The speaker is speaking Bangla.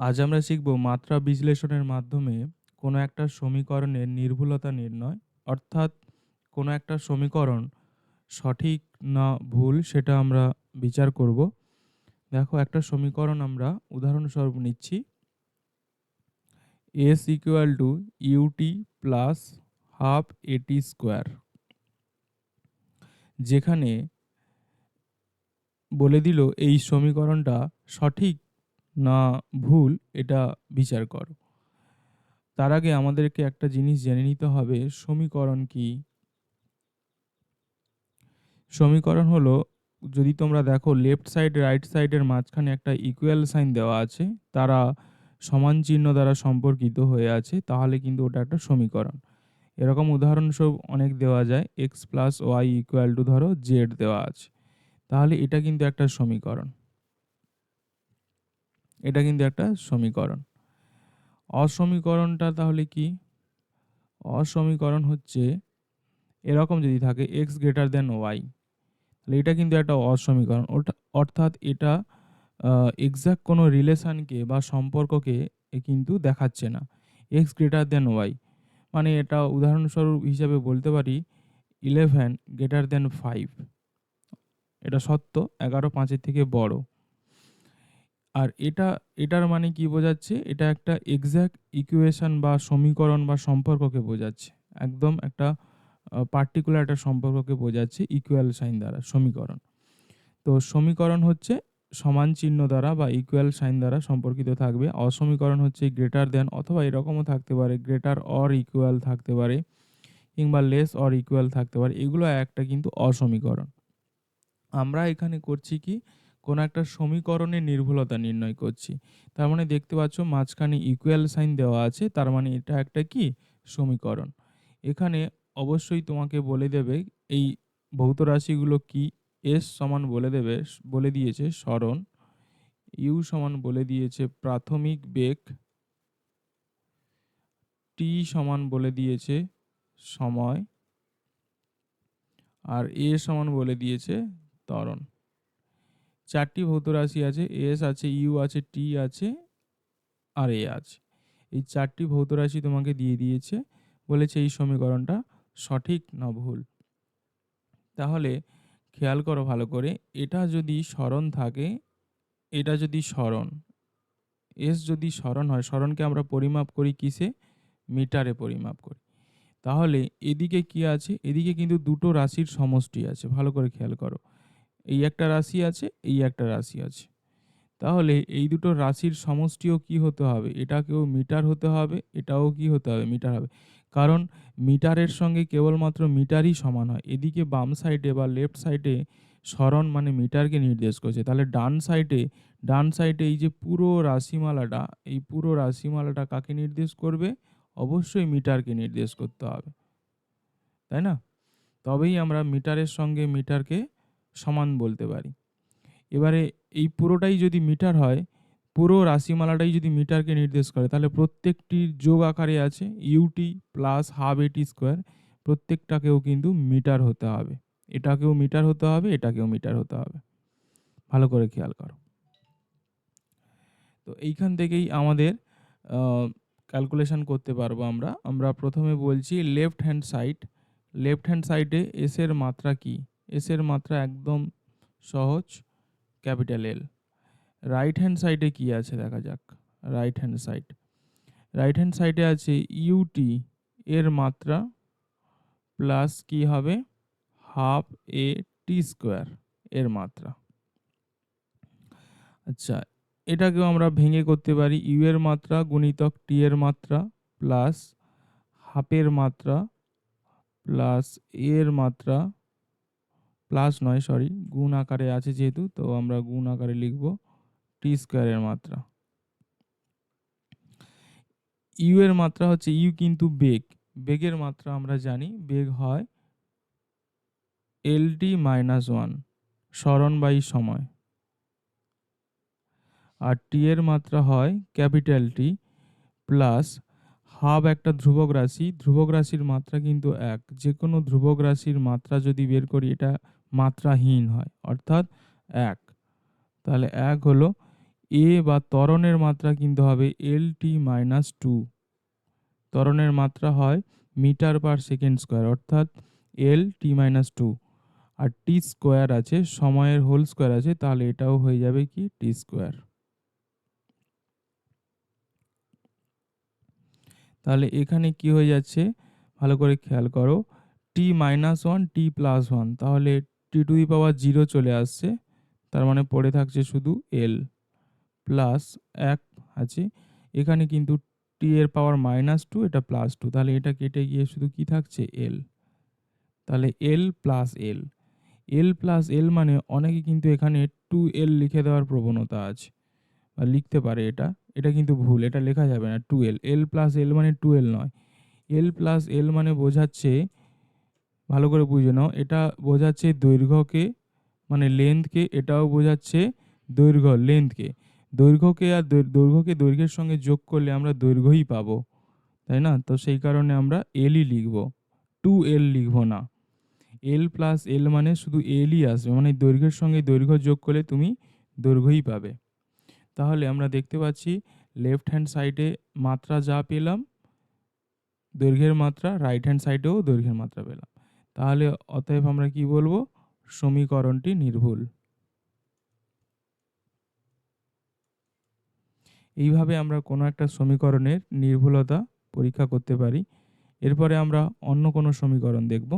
আজ আমরা শিখব মাত্রা বিশ্লেষণের মাধ্যমে কোনো একটা সমীকরণের নির্ভুলতা নির্ণয়, অর্থাৎ কোনো একটা সমীকরণ সঠিক না ভুল সেটা আমরা বিচার করব। দেখো, একটা সমীকরণ আমরা উদাহরণস্বরূপ নিচ্ছি। S equal to u t plus half a t square যেখানে বলে দিল এই সমীকরণটা সঠিক না ভুল, এটা বিচার করো। তার আগে আমাদেরকে একটা জিনিস জেনে নিতে হবে, সমীকরণ কি? সমীকরণ হলো, যদি তোমরা দেখো লেফট সাইড রাইট সাইডের মাঝখানে একটা ইকুয়াল সাইন দেওয়া আছে, তারা সমান চিহ্ন দ্বারা সম্পর্কিত হয়ে আছে, তাহলে কিন্তু ওটা একটা সমীকরণ। এরকম উদাহরণস্বরূপ অনেক দেওয়া যায় x plus y equal to ধরো জেড দেওয়া আছে। তাহলে এটা কিন্তু একটা সমীকরণ। এটা কিন্তু একটা সমীকরণ। অসমীকরণটা তাহলে কি? অসমীকরণ হচ্ছে এরকম যদি থাকে এক্স গ্রেটার দেন ওয়াই তাহলে এটা কিন্তু একটা অসমীকরণ। অর্থাৎ এটা এক্সাক্ট কোনো রিলেশানকে বা সম্পর্ককে কিন্তু দেখাচ্ছে না। এক্স গ্রেটার দেন ওয়াই মানে এটা উদাহরণস্বরূপ হিসাবে বলতে পারি ইলেভেন গ্রেটার দেন ফাইভ এটা সত্য, এগারো পাঁচের থেকে বড়। আর এটা, এটার মানে কি বোঝাচ্ছে? এটা একটা এক্স্যাক্ট ইকুয়েশন বা সমীকরণ বা সম্পর্ককে বোঝাচ্ছে। একদম একটা পার্টিকুলার একটা সম্পর্ককে বোঝাচ্ছে ইকুয়াল সাইন দ্বারা, সমীকরণ। তো সমীকরণ হচ্ছে সমান চিহ্ন দ্বারা বা ইকুয়াল সাইন দ্বারা সম্পর্কিত থাকবে। অসমীকরণ হচ্ছে গ্রেটার দেন অথবা এরকমও থাকতে পারে গ্রেটার অর ইকুয়াল থাকতে পারে কিংবা লেস অর ইকুয়াল থাকতে পারে। এগুলো একটা কিন্তু অসমীকরণ। আমরা এখানে করছি কি? কোনো একটা সমীকরণের নির্ভুলতা নির্ণয় করছি। তার মানে দেখতে পাচ্ছ মাঝখানে ইকুয়াল সাইন দেওয়া আছে, তার মানে এটা একটা কি? সমীকরণ। এখানে অবশ্যই তোমাকে বলে দেবে এই ভৌত রাশিগুলো কি? এস সমান বলে দেবে, বলে দিয়েছে স্মরণ। ইউ সমান বলে দিয়েছে প্রাথমিক বেগ। টি সমান বলে দিয়েছে সময়। আর এ সমান বলে দিয়েছে ত্বরণ। চারটি ভৌত রাশি আছে এস আছে ইউ আছে টি আছে, আর এ আছে। এই চারটি ভৌত রাশি তোমাকে দিয়ে দিয়েছে, বলেছে এই সমীকরণটা সঠিক না ভুল। তাহলে খেয়াল করো ভালো করে, এটা যদি স্মরণ থাকে, এটা যদি স্মরণ এস যদি স্মরণ হয়, স্মরণকে আমরা পরিমাপ করি কিসে? মিটারে পরিমাপ করি। তাহলে এদিকে কি আছে? এদিকে কিন্তু দুটো রাশির সমষ্টি আছে, ভালো করে খেয়াল করো। এই একটা রাশি আছে, এই একটা রাশি আছে। তাহলে এই দুটো রাশির সমষ্টিও কি হতে হবে? এটাকেও মিটার হতে হবে, এটাও কি হতে হবে? মিটার হবে। কারণ মিটারের সঙ্গে কেবলমাত্র মিটারই সমান হয়। এদিকে বাম সাইডে বা লেফট সাইডে স্মরণ মানে মিটারকে নির্দেশ করছে। তাহলে ডান সাইডে ডান সাইডে এই যে পুরো রাশিমালাটা, এই পুরো রাশিমালাটা কাকে নির্দেশ করবে? অবশ্যই মিটারকে নির্দেশ করতে হবে। তাই না? তবেই আমরা মিটারের সঙ্গে মিটারকে সমান বলতে পারি। এবারে এই পুরোটাই যদি মিটার হয়, পুরো রাশিমালাটাই যদি মিটারকে নির্দেশ করে, তাহলে প্রত্যেকটির যোগ আকারে আছে u t plus half a t square প্রত্যেকটাকেও কিন্তু মিটার হতে হবে। এটাকেও মিটার হতে হবে, এটাকেও মিটার হতে হবে। ভালো করে খেয়াল করো। তো এইখান থেকেই আমাদের ক্যালকুলেশন করতে পারব আমরা। আমরা প্রথমে বলছি left hand side left hand সাইডে এসের মাত্রা কি? এসের মাত্রা একদম সহজ ক্যাপিটাল এল রাইট হ্যান্ড সাইডে কি আছে? দেখা যাক। Right hand side right hand সাইডে আছে ইউটি এর মাত্রা প্লাস কি হবে? হাফ এ টি স্কোয়ার এর মাত্রা। আচ্ছা এটাকেও আমরা ভেঙে করতে পারি। ইউ এর মাত্রা গুণিতক টি এর মাত্রা প্লাস হাফের মাত্রা প্লাস এর মাত্রা প্লাস নয়, সরি, গুণ আকারে আছে যেহেতু, তো আমরা গুণ আকারে লিখব টি স্কোয়ারের মাত্রা। ইউ এর মাত্রা হচ্ছে ইউ কিন্তু বেগ। বেগের মাত্রা আমরা জানি, বেগ হয় এল টি মাইনাস ওয়ান, স্মরণ বাই সময়। আর টি এর মাত্রা হয় ক্যাপিটাল টি প্লাস হাফ একটা ধ্রুবক রাশি। ধ্রুবক রাশির মাত্রা কিন্তু এক। যে কোনো ধ্রুবক রাশির মাত্রা যদি বের করি, এটা মাত্রাহীন হয়, অর্থাৎ এক। তাহলে এক হলো এ বা ত্বরণের মাত্রা কিন্তু হবে এল টি মাইনাস টু। ত্বরণের মাত্রা হয় মিটার পার সেকেন্ড স্কোয়ার, অর্থাৎ এল টি মাইনাস টু। আর টি স্কোয়ার আছে, সময়ের হোল স্কোয়ার আছে, তাহলে এটাও হয়ে যাবে কি? T square. তাহলে এখানে কি হয়ে যাচ্ছে? ভালো করে খেয়াল করো। T minus one, T plus one, তাহলে টি টু পাওয়ার জিরো চলে আসছে। তার মানে পড়ে থাকছে শুধু এল প্লাস এক আছে। এখানে কিন্তু টি এর পাওয়ার মাইনাস টু এটা প্লাস টু তাহলে এটা কেটে গিয়ে শুধু কি থাকছে এল তাহলে এল প্লাস এল এল প্লাস এল মানে অনেকে কিন্তু এখানে টু এল লিখে দেওয়ার প্রবণতা আছে। বা লিখতে পারে এটা। এটা কিন্তু ভুল, এটা লেখা যাবে না টু এল এল প্লাস এল মানে টু এল নয়। এল প্লাস এল মানে বোঝাচ্ছে ভালো করে বুঝে নাও। এটা বোঝাচ্ছে দৈর্ঘ্যকে মানে লেন্থকে এটাও বোঝাচ্ছে দৈর্ঘ্য লেন্থকে দৈর্ঘ্যকে আর দৈর্ঘ্যকে দৈর্ঘ্যের সঙ্গে যোগ করলে আমরা দৈর্ঘ্যই পাবো, তাই না? তো সেই কারণে আমরা এলই লিখব। টু এল লিখব না। এল প্লাস এল মানে শুধু এলই আসবে মানে দৈর্ঘ্যের সঙ্গে দৈর্ঘ্য যোগ করলে তুমি দৈর্ঘ্যই পাবে। তাহলে আমরা দেখতে পাচ্ছি লেফট হ্যান্ড সাইডে মাত্রা যা পেলাম, দৈর্ঘ্যের মাত্রা রাইট হ্যান্ড সাইডেও দৈর্ঘ্যের মাত্রা পেলাম। তাহলে অতএব আমরা কি বলব? সমীকরণটি নির্ভুল। এইভাবে আমরা কোনো একটা সমীকরণের নির্ভুলতা পরীক্ষা করতে পারি। এরপরে আমরা অন্য কোনো সমীকরণ দেখব।